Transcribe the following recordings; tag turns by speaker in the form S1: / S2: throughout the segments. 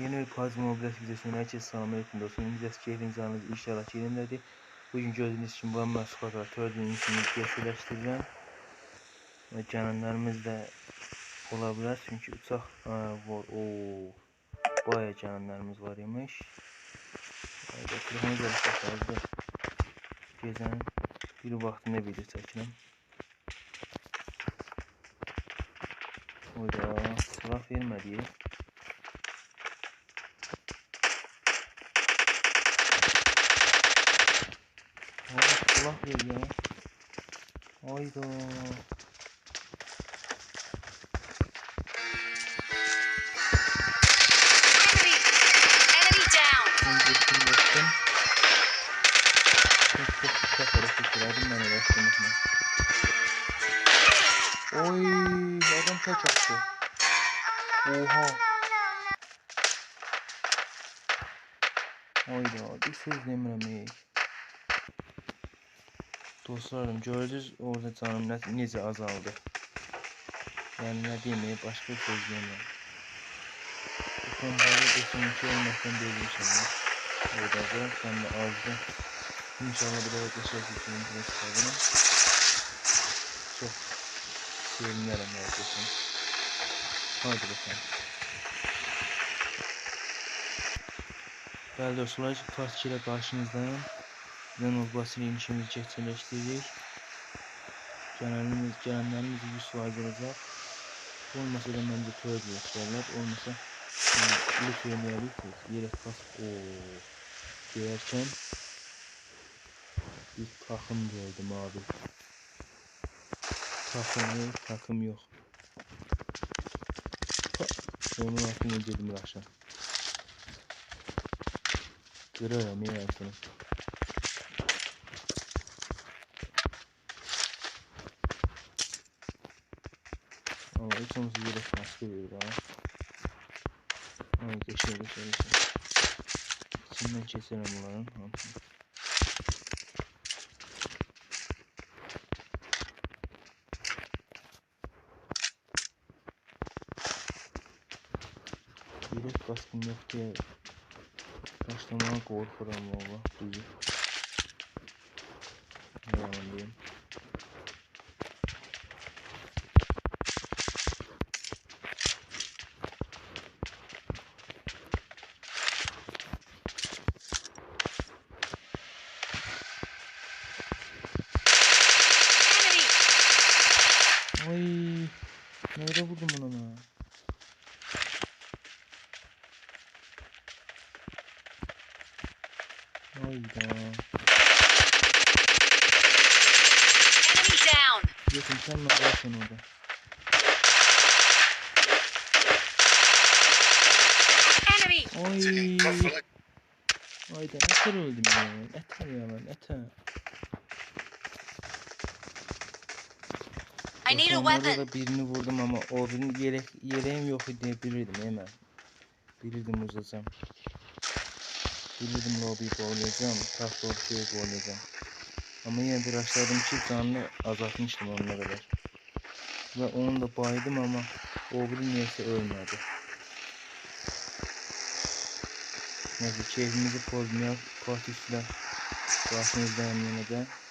S1: Yeni bir Mobiles videosuna herkese selamünaleyküm dostum. Biz keyfiniz anınız inşallah yerindedir. Bugün gördüğünüz için bu masukada gördüğünüz için gerçekleştireceğim. Ve cananlarımız da olabilir çünkü uçak var. Oo, bayağı cananlarımız var imiş. Hadi telefonu da fazla. Gezen bir vaktinde video çekelim. Oyda silah vermedi. Verdim ben uğraştırmak Oy adam kaç attı. Oha. Hayda bir söz demiremeyik. Dostlarım gördünüz orada canım ne, necə azaldı. Yani ne demeyip başka bir söz demiyorum. Bu konuları esinlikçi olmaktan değilmişim. Orada da sen de azdı. İnşallah bir daha teşekkür ederim. Çok sevinirim herkesin. Hadi bakalım. Değerli dostlar, Task ile karşınızdayım. Yanıl basın inişimizi gerçekleştirdik. Canalımız, canallarımız 100 faiz olacak. Olmasa da bence tövbe gösterler. Olmasa ilk oynayabilirsiniz. Yere kas ooo derken bir takım gördüm abi. Takım yok, takım yok. Onun altına girdim akşam. Kırarım ya seni. Ama olmazsa yere maske verir bana. Ay geçiyor geçiyor geçiyor. İçinden keserim bunların. Yürek baskım yok diye başlamaya korkuyorum valla. Duyuyor. Ne yalan diyeyim.
S2: Enemy!
S1: Ay, nerede vurdum bunu ben? Hayda.
S2: Enemy down!
S1: Yakın sen orada? Ay. Hayda ne kadar öldüm ya. Etem ya ben etem.
S2: I need a weapon!
S1: da birini vurdum ama o birinin yelek, yeleğim yok diye bilirdim hemen. Bilirdim uzasam. Bilirdim lobiyi boğulayacağım. Tahta şey boğulayacağım. Ama yine bir aşağıdım ki canını azaltmıştım onunla kadar. Ve onu da baydım ama o biri niyeyse ölmedi. Neyse keyfimizi bozmayak. Katilçiler karşınızdayım yine de.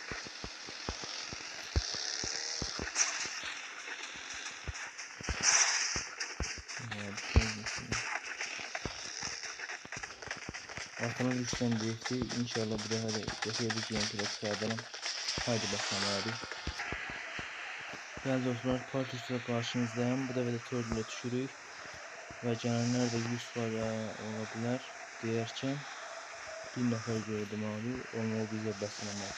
S1: Arkana düşten diyeti inşallah bir daha da yaşayabileceğim kadar çıkartalım. Haydi bakalım abi. Değerli dostlar partüsüyle karşınızdayım. Bu da böyle tördüle düşürük. Ve cananlar da 100 para olabilir. Diğerken bir nefer gördüm abi. Onu o bize basılamaz.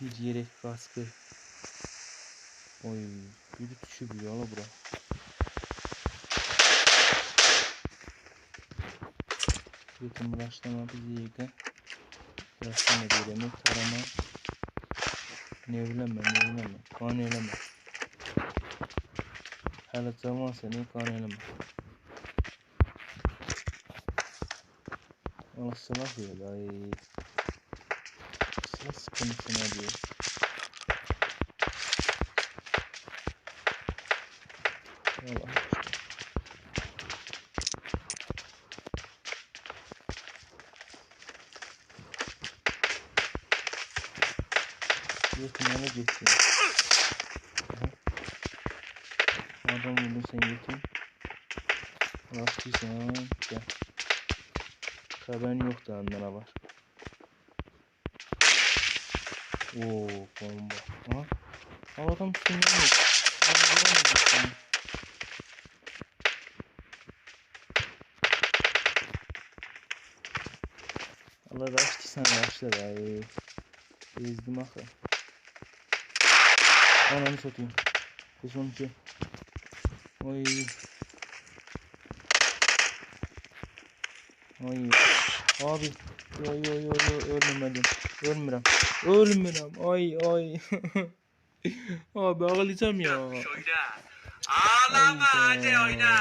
S1: Bir yelek kaskı. Oy, biri düşüyor ya la bura. Yakın başlama bir yerde. Başlama diyelim. Tarama. Nevleme, nevleme. Kan eleme. Hele zaman seni kan eleme. Allah silah ver ay. Silah sıkıntısına diyor. Allah Gitsin. Aha. Adam vurdun sen yetim. Bıraktıysan gel. Haberin yoktu annene var. Oo bomba. Ha? Ama adam üstünden yok. Allah da. Ee, ezdim akı. Ananı satayım. Kız 12. Oy. Ay. Abi. Yo yo yo yo ölmedim. Ölmürəm. Ölmürəm. Ay ay. Abi ağlayacağım ya.
S3: Oyna. Ağlama hadi oyna.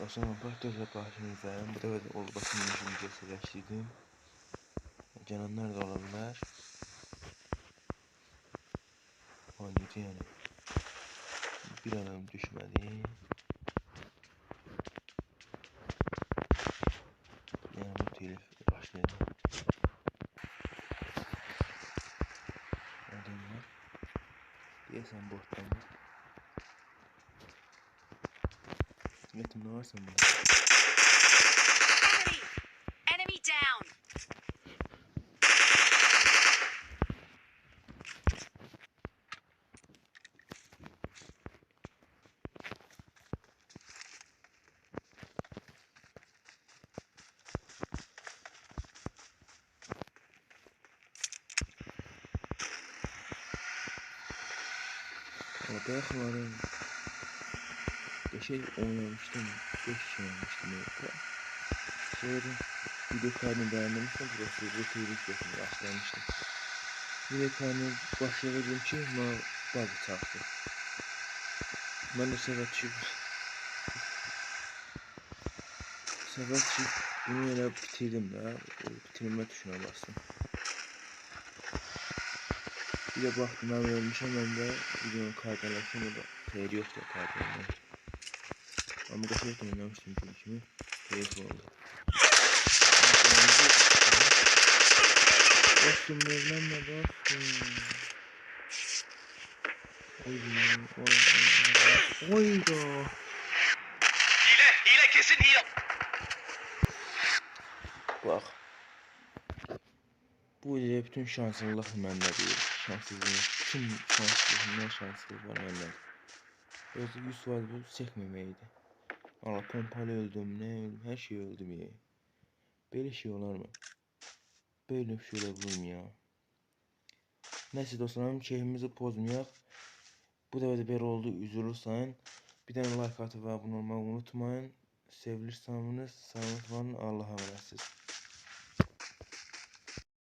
S1: Dostlar bak da karşınızdayım. Bu da ol basın işini gerçekleştirdim. Cananlar da olabilir. Hangisi yani? Bir adam düşmedi. Yani bu telif başlayalım. Adamlar. Diyesen bottan. Yetim ne varsa.
S2: Enemy! Enemy down!
S1: Atak varım. Şey oynamıştım. 5 kişi oynamıştım. Sonra video kaydını beğenmemiştim. Burası bu TV videosunu başlamıştım. Video kaydını başlayabildim ki ma bug çaktı. Ben de sefer çıkıp sefer çıkıp bunu yine bitirdim de bitirme tuşuna bastım. Bir de baktım ben ölmüşüm ben de videonun kaydederken o da seyir yoktu kaydederken. Ama gerçekten oynamıştım çünkü kimi keyif oldu. Dostum evlenme dostum. Oy oy oy oy da.
S3: Hile, hile kesin hile.
S1: Bak. Bu ile bütün şanslılık bende değil. Şanssızlığın tüm şanssızlığın ne şanssızlık var bende. Özü yüz var bu çekmemeydi. Allah pompalı öldüm ne öldüm her şey öldüm ya. Böyle şey olar mı? Böyle bir şey olabilir mi ya? Neyse dostlarım keyfimizi pozmayak. Bu da böyle oldu üzülürsen. Bir tane like atıp abone olmayı unutmayın. Sevilirseniz sağ olun Allah'a emanetsiniz.